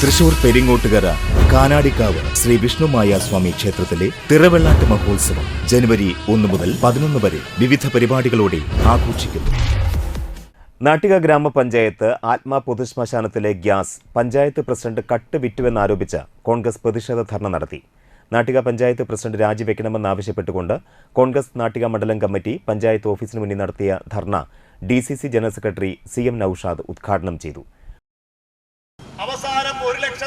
തൃശൂർ പെരിങ്ങോട്ടുകര കാനാടിക്കാവ് ശ്രീ വിഷ്ണുമായ സ്വാമി ക്ഷേത്രത്തിലെ തിറവെള്ളാട്ട് മഹോത്സവം ജനുവരി ഒന്ന് മുതൽ പതിനൊന്ന് വരെ വിവിധ പരിപാടികളോടെ ആഘോഷിക്കുന്നു. നാട്ടിക ഗ്രാമപഞ്ചായത്ത് ആത്മാ പൊതുശ്മശാനത്തിലെ ഗ്യാസ് പഞ്ചായത്ത് പ്രസിഡന്റ് കട്ട് വിറ്റുവെന്നാരോപിച്ച് കോൺഗ്രസ് പ്രതിഷേധ ധർണ നടത്തി. നാട്ടിക പഞ്ചായത്ത് പ്രസിഡന്റ് രാജിവെക്കണമെന്നാവശ്യപ്പെട്ടുകൊണ്ട് കോൺഗ്രസ് നാട്ടിക മണ്ഡലം കമ്മിറ്റി പഞ്ചായത്ത് ഓഫീസിന് മുന്നിൽ നടത്തിയ dharna D general secretary C M Noushad ഉദ്ഘാടനം ചെയ്തു.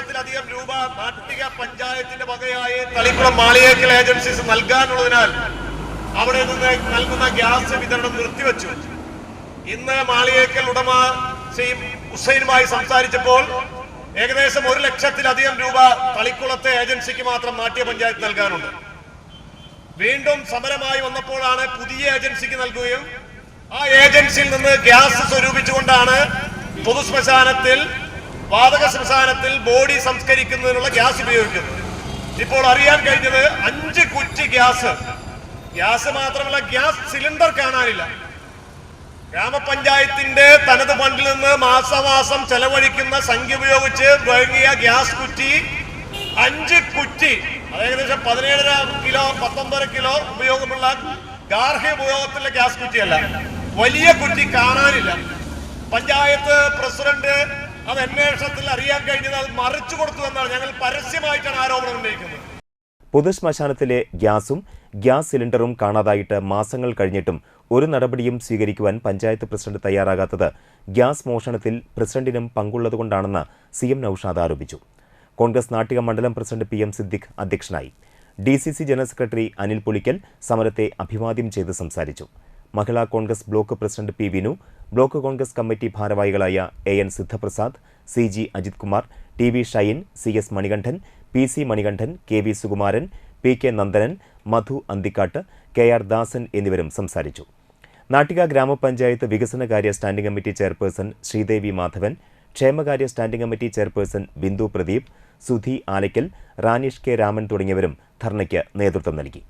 ലക്ഷത്തിലധികം രൂപ നാട്ടിക പഞ്ചായത്തിന്റെ വകയായി തളിക്കുളം മാളിയേക്കൽ ഏജൻസീസ് നൽകാനുള്ളതിനാൽ അവിടെ നിന്ന് നൽകുന്ന ഗ്യാസ് വിതരണം നിർത്തിവെച്ചു. ഇന്ന് മാളിയേക്കൽ ഉടമ ശ്രീ ഹുസൈനുമായി സംസാരിച്ചപ്പോൾ ഏകദേശം ഒരു ലക്ഷത്തിലധികം രൂപ തളിക്കുളത്തെ ഏജൻസിക്ക് മാത്രം നാട്യ പഞ്ചായത്ത് നൽകാനുണ്ട്. വീണ്ടും സമരമായി വന്നപ്പോഴാണ് പുതിയ ഏജൻസിക്ക് നൽകുകയും ആ ഏജൻസിയിൽ നിന്ന് ഗ്യാസ് സ്വരൂപിച്ചുകൊണ്ടാണ് പൊതുശ്മശാനത്തിൽ വാതക ശ്മശാനത്തിൽ ബോഡി സംസ്കരിക്കുന്നതിനുള്ള ഗ്യാസ് ഉപയോഗിക്കുന്നു. ഇപ്പോൾ അറിയാൻ കഴിഞ്ഞത് അഞ്ച് കുറ്റി ഗ്യാസ്. ഗ്യാസ് മാത്രമല്ല ഗ്യാസ് സിലിണ്ടർ കാണാനില്ല. ഗ്രാമപഞ്ചായത്തിന്റെ തനത് ഫണ്ടിൽ നിന്ന് മാസമാസം ചെലവഴിക്കുന്ന സംഖ്യ ഉപയോഗിച്ച് വാങ്ങിയ ഗ്യാസ് കുറ്റി അഞ്ച് കുറ്റി അത് ഏകദേശം പതിനേഴര കിലോ പത്തൊമ്പത് കിലോ ഉപയോഗമുള്ള ഗാർഹിക ഉപയോഗത്തിലെ ഗ്യാസ് കുറ്റിയല്ല. വലിയ കുറ്റി കാണാനില്ല. പഞ്ചായത്ത് പ്രസിഡന്റ് അത് അന്വേഷണത്തിൽ അറിയാൻ കഴിഞ്ഞത് അത് മറിച്ചു കൊടുത്തു എന്നാണ് ഞങ്ങൾ പരസ്യമായിട്ടാണ് ആരോപണം ഉന്നയിക്കുന്നത്. പൊതുശ്മശാനത്തിലെ ഗ്യാസും ഗ്യാസ് സിലിണ്ടറും കാണാതായിട്ട് മാസങ്ങൾ കഴിഞ്ഞിട്ടും ഒരു നടപടിയും സ്വീകരിക്കുവാൻ പഞ്ചായത്ത് പ്രസിഡന്റ് തയ്യാറാകാത്തത് ഗ്യാസ് മോഷണത്തിൽ പ്രസിഡന്റിനും പങ്കുള്ളതുകൊണ്ടാണെന്ന് സി എം നൌഷാദ് ആരോപിച്ചു. കോൺഗ്രസ് നാട്ടിക മണ്ഡലം പ്രസിഡന്റ് പി എം സിദ്ദിഖ് അധ്യക്ഷനായി. D C C general secretary Anil Pulikkal സമരത്തെ അഭിവാദ്യം ചെയ്ത് സംസാരിച്ചു. Mahila Congress block president P Vinu block Congress committee ഭാരവാഹികളായ A N Sidhaprasad C G Ajith Kumar T V Shine C S Manikandan P C Manikandan K V Sukumaran P K Nandanan Madhu Anthikkad K R Dasan എന്നിവരും സംസാരിച്ചു. നാട്ടിക ഗ്രാമപഞ്ചായത്ത് വികസനകാര്യ standing committee chairperson Sreedevi Madhavan ക്ഷേമകാര്യ standing committee chairperson Bindu Pradeep Sudhi Alaykkal Ranish K Raman തുടങ്ങിയവരും ധർണയ്ക്ക് നേതൃത്വം നൽകി.